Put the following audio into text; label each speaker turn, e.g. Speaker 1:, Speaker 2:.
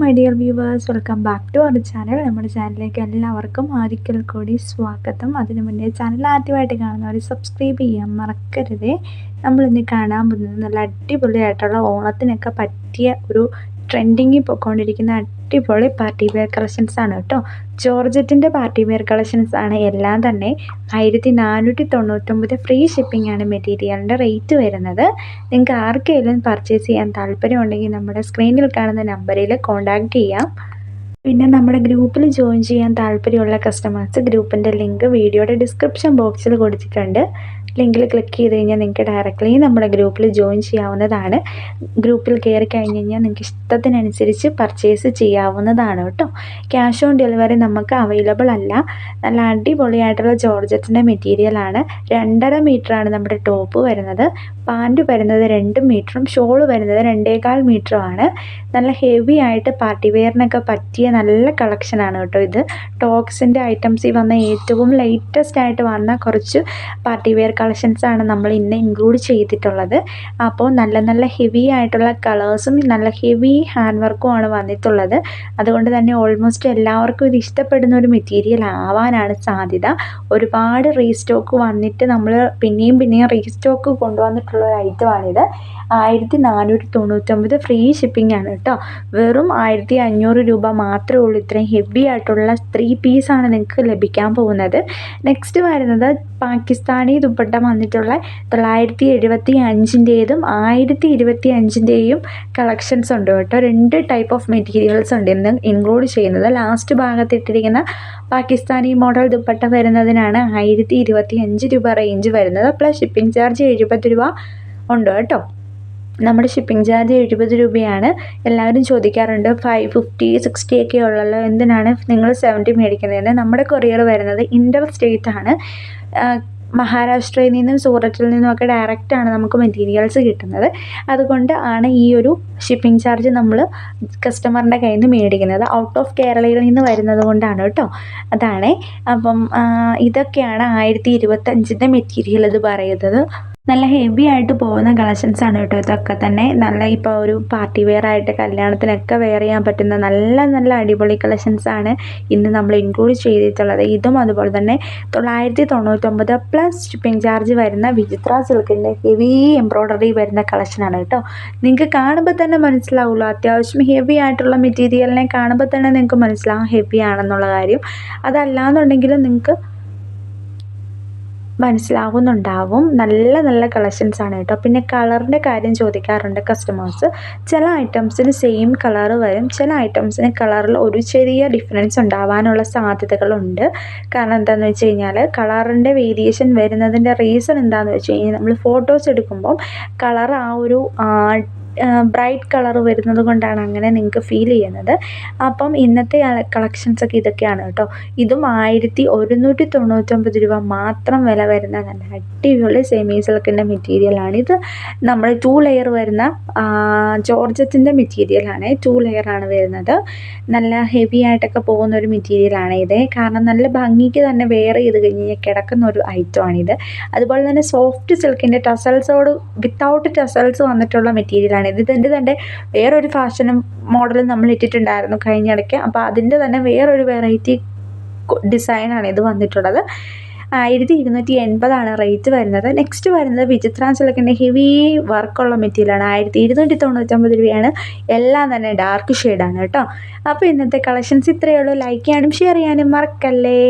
Speaker 1: My dear viewers welcome back to our channel നമ്മുടെ ചാനലിലേക്ക് എല്ലാവർക്കും ഒരിക്കൽ കൂടി സ്വാഗതം. അതിനു മുന്നേ ചാനൽ ആദ്യമായിട്ട് കാണുന്നവർ സബ്സ്ക്രൈബ് ചെയ്യാൻ മറക്കരുതേ. നമ്മളിന്ന് കാണാൻ പോകുന്നത് നല്ല അടിപൊളിയായിട്ടുള്ള ഓണത്തിനൊക്കെ പറ്റിയ ഒരു ട്രെൻഡിങ്ങിൽ പോയിക്കൊണ്ടിരിക്കുന്ന അടിപൊളി പാർട്ടി വെയർ കളക്ഷൻസ് ആണ് കേട്ടോ. ജോർജറ്റിന്റെ പാർട്ടി വെയർ കളക്ഷൻസ് ആണ് എല്ലാം തന്നെ ആയിരത്തി നാനൂറ്റി തൊണ്ണൂറ്റൊമ്പത് ഫ്രീ ഷിപ്പിംഗ് ആണ് മെറ്റീരിയലിന്റെ റേറ്റ് വരുന്നത്. നിങ്ങൾക്ക് ആർക്കെങ്കിലും പർച്ചേസ് ചെയ്യാൻ താല്പര്യമുണ്ടെങ്കിൽ നമ്മുടെ സ്ക്രീനിൽ കാണുന്ന നമ്പറിൽ കോൺടാക്റ്റ് ചെയ്യാം. പിന്നെ നമ്മുടെ ഗ്രൂപ്പിൽ ജോയിൻ ചെയ്യാൻ താല്പര്യമുള്ള കസ്റ്റമേഴ്സ് ഗ്രൂപ്പിന്റെ ലിങ്ക് വീഡിയോയുടെ ഡിസ്ക്രിപ്ഷൻ ബോക്സിൽ കൊടുത്തിട്ടുണ്ട്. ലിങ്കിൽ ക്ലിക്ക് ചെയ്ത് കഴിഞ്ഞാൽ നിങ്ങൾക്ക് ഡയറക്റ്റ്ലി നമ്മുടെ ഗ്രൂപ്പിൽ ജോയിൻ ചെയ്യാവുന്നതാണ്. ഗ്രൂപ്പിൽ കയറി കഴിഞ്ഞ് കഴിഞ്ഞാൽ നിങ്ങൾക്ക് ഇഷ്ടത്തിനനുസരിച്ച് പർച്ചേസ് ചെയ്യാവുന്നതാണ് കേട്ടോ. ക്യാഷ് ഓൺ ഡെലിവറി നമുക്ക് അവൈലബിൾ അല്ല. നല്ല അടിപൊളിയായിട്ടുള്ള ജോർജറ്റിന്റെ മെറ്റീരിയലാണ് രണ്ടര മീറ്ററാണ് നമ്മുടെ ടോപ്പ് വരുന്നത്. പാന്റ് വരുന്നത് രണ്ട് മീറ്ററും ഷോൾ വരുന്നത് രണ്ടേകാൽ മീറ്ററുമാണ് നല്ല ഹെവി ആയിട്ട് പാർട്ടി വെയറിനൊക്കെ പറ്റിയ നല്ല കളക്ഷനാണ് കേട്ടോ ഇത്. ടോക്സിന്റെ ഐറ്റംസിൽ വന്ന ഏറ്റവും ലേറ്റസ്റ്റ് ആയിട്ട് വന്ന കുറച്ച് പാർട്ടി വെയർ കളക്ഷൻസാണ് നമ്മൾ ഇന്ന് ഇൻക്ലൂഡ് ചെയ്തിട്ടുള്ളത്. അപ്പോൾ നല്ല നല്ല ഹെവി ആയിട്ടുള്ള കളേഴ്സും നല്ല ഹെവി ഹാൻഡ് വർക്കും ആണ് വന്നിട്ടുള്ളത്. അതുകൊണ്ട് തന്നെ ഓൾമോസ്റ്റ് എല്ലാവർക്കും ഇത് ഇഷ്ടപ്പെടുന്ന ഒരു മെറ്റീരിയൽ ആവാനാണ് സാധ്യത. ഒരുപാട് റീസ്റ്റോക്ക് വന്നിട്ട് നമ്മൾ പിന്നെയും പിന്നെയും റീസ്റ്റോക്ക് കൊണ്ടുവന്നിട്ടുള്ള ഒരു ഐറ്റമാണിത് ആയിരത്തി നാനൂറ്റി തൊണ്ണൂറ്റൊമ്പത് ഫ്രീ ഷിപ്പിംഗ് ആണ് കേട്ടോ. വെറും ആയിരത്തി അഞ്ഞൂറ് രൂപ മാത്രമേ ഉള്ളൂ. ഇത്രയും ഹെവി ആയിട്ടുള്ള ത്രീ പീസാണ് നിങ്ങൾക്ക് ലഭിക്കാൻ പോകുന്നത്. നെക്സ്റ്റ് വരുന്നത് പാകിസ്ഥാനി ദുപ്പട്ട വന്നിട്ടുള്ള തൊള്ളായിരത്തി എഴുപത്തി അഞ്ചിന്റേതും ആയിരത്തി ഇരുപത്തി അഞ്ചിന്റെയും കളക്ഷൻസ് ഉണ്ട് കേട്ടോ. രണ്ട് ടൈപ്പ് ഓഫ് മെറ്റീരിയൽസ് ഉണ്ട് ഇന്ന് ഇൻക്ലൂഡ് ചെയ്യുന്നത്. ലാസ്റ്റ് ഭാഗത്ത് ഇട്ടിരിക്കുന്ന പാകിസ്ഥാനി മോഡൽ ദുപ്പട്ട വരുന്നതിനാണ് ആയിരത്തി ഇരുപത്തി അഞ്ച് രൂപ റേഞ്ച് വരുന്നത്. പ്ലസ് ഷിപ്പിംഗ് ചാർജ് എഴുപത് രൂപ ഉണ്ട് കേട്ടോ. നമ്മുടെ ഷിപ്പിംഗ് ചാർജ് എഴുപത് രൂപയാണ്. എല്ലാവരും ചോദിക്കാറുണ്ട് ഫൈവ് ഫിഫ്റ്റി സിക്സ്റ്റി ഒക്കെ ഉള്ളല്ലോ എന്തിനാണ് നിങ്ങൾ സെവന്റി മേടിക്കുന്നതെന്ന്. നമ്മുടെ കൊറിയർ വരുന്നത് ഇന്റർ സ്റ്റേറ്റ് ആണ്. മഹാരാഷ്ട്രയിൽ നിന്നും സൂററ്റിൽ നിന്നുമൊക്കെ ഡയറക്റ്റാണ് നമുക്ക് മെറ്റീരിയൽസ് കിട്ടുന്നത്. അതുകൊണ്ട് ആണ് ഈ ഒരു ഷിപ്പിംഗ് ചാർജ് നമ്മൾ കസ്റ്റമറിന്റെ കയ്യിൽ നിന്ന് മേടിക്കുന്നത്. ഔട്ട് ഓഫ് കേരളയിൽ നിന്ന് വരുന്നത് കൊണ്ടാണ് കേട്ടോ. അതാണ്. അപ്പം ഇതൊക്കെയാണ് ആയിരത്തി ഇരുപത്തഞ്ചിന്റെ മെറ്റീരിയൽ ഇത് പറയുന്നത്. നല്ല ഹെവി ആയിട്ട് പോകുന്ന കളക്ഷൻസ് ആണ് കേട്ടോ ഇതൊക്കെ തന്നെ. നല്ല ഇപ്പോൾ ഒരു പാർട്ടി വെയർ ആയിട്ട് കല്യാണത്തിനൊക്കെ വെയർ ചെയ്യാൻ പറ്റുന്ന നല്ല നല്ല അടിപൊളി കളക്ഷൻസ് ആണ് ഇന്ന് നമ്മൾ ഇൻക്ലൂഡ് ചെയ്തിട്ടുള്ളത്. ഇതും അതുപോലെ തന്നെ തൊള്ളായിരത്തി തൊണ്ണൂറ്റൊമ്പത് പ്ലസ് ഷിപ്പിംഗ് ചാർജ് വരുന്ന വിചിത്ര സിൽക്കിന്റെ ഹെവി എംബ്രോയ്ഡറി വരുന്ന കളക്ഷനാണ് കേട്ടോ. നിങ്ങൾക്ക് കാണുമ്പോൾ തന്നെ മനസ്സിലാവുള്ളൂ. അത്യാവശ്യം ഹെവി ആയിട്ടുള്ള മെറ്റീരിയലിനെ കാണുമ്പോൾ തന്നെ നിങ്ങൾക്ക് മനസ്സിലാവും ഹെവി ആണെന്നുള്ള കാര്യം. അതല്ലാന്നുണ്ടെങ്കിലും നിങ്ങൾക്ക് മനസ്സിലാവുന്നുണ്ടാവും. നല്ല നല്ല കളക്ഷൻസ് ആണ് കേട്ടോ. പിന്നെ കളറിന്റെ കാര്യം ചോദിക്കാറുണ്ട് കസ്റ്റമേഴ്സ് ചില ഐറ്റംസിന് സെയിം കളർ വരും. ചില ഐറ്റംസിന് കളറിൽ ഒരു ചെറിയ ഡിഫറൻസ് ഉണ്ടാവാനുള്ള സാധ്യതകളുണ്ട്. കാരണം എന്താണെന്ന് വെച്ച് കഴിഞ്ഞാൽ കളറിന്റെ വേരിയേഷൻ വരുന്നതിന്റെ റീസൺ എന്താണെന്ന് വെച്ച് കഴിഞ്ഞാൽ നമ്മൾ ഫോട്ടോസ് എടുക്കുമ്പോൾ കളർ ആ ഒരു ബ്രൈറ്റ് കളർ വരുന്നത് കൊണ്ടാണ് അങ്ങനെ നിങ്ങൾക്ക് ഫീൽ ചെയ്യുന്നത്. അപ്പം ഇന്നത്തെ കളക്ഷൻസൊക്കെ ഇതൊക്കെയാണ് കേട്ടോ. ഇതും ആയിരത്തി ഒരുന്നൂറ്റി തൊണ്ണൂറ്റൊമ്പത് രൂപ മാത്രം വില വരുന്ന നല്ല അടിപൊളി സെമി സിൽക്കിന്റെ മെറ്റീരിയലാണ് ഇത് നമ്മൾ ടു ലെയർ വരുന്ന ജോർജറ്റിന്റെ മെറ്റീരിയലാണ് ടു ലെയറാണ് വരുന്നത്. നല്ല ഹെവി ആയിട്ടൊക്കെ പോകുന്ന ഒരു മെറ്റീരിയലാണ് ഇത്. കാരണം നല്ല ഭംഗിക്ക് തന്നെ വെയർ ചെയ്ത് കഴിഞ്ഞ് കഴിഞ്ഞാൽ കിടക്കുന്ന ഒരു ഐറ്റമാണിത് അതുപോലെ തന്നെ സോഫ്റ്റ് സിൽക്കിന്റെ ടസൽസോട് വിത്തൗട്ട് ടസൽസ് വന്നിട്ടുള്ള മെറ്റീരിയലാണ് ഇത് ഇതിന്റെ തന്നെ വേറൊരു ഫാഷനും മോഡലും നമ്മൾ ഇട്ടിട്ടുണ്ടായിരുന്നു കഴിഞ്ഞ ഇടയ്ക്ക്. അപ്പോൾ അതിന്റെ തന്നെ വേറൊരു വെറൈറ്റി ഡിസൈനാണ് ഇത് വന്നിട്ടുള്ളത്. ആയിരത്തി ഇരുന്നൂറ്റി എൺപതാണ് റേറ്റ് വരുന്നത്. നെക്സ്റ്റ് വരുന്നത് വിചിത്ര സിലക്കിന്റെ ഹെവി വർക്കുള്ള മെറ്റീരിയലാണ് ആയിരത്തി ഇരുന്നൂറ്റി തൊണ്ണൂറ്റൊമ്പത് രൂപയാണ്. എല്ലാം തന്നെ ഡാർക്ക് ഷെയ്ഡാണ് കേട്ടോ. അപ്പോൾ ഇന്നത്തെ കളക്ഷൻസ് ഇത്രയേ ഉള്ളൂ. ലൈക്ക് ചെയ്യാനും ഷെയർ ചെയ്യാനും മറക്കല്ലേ?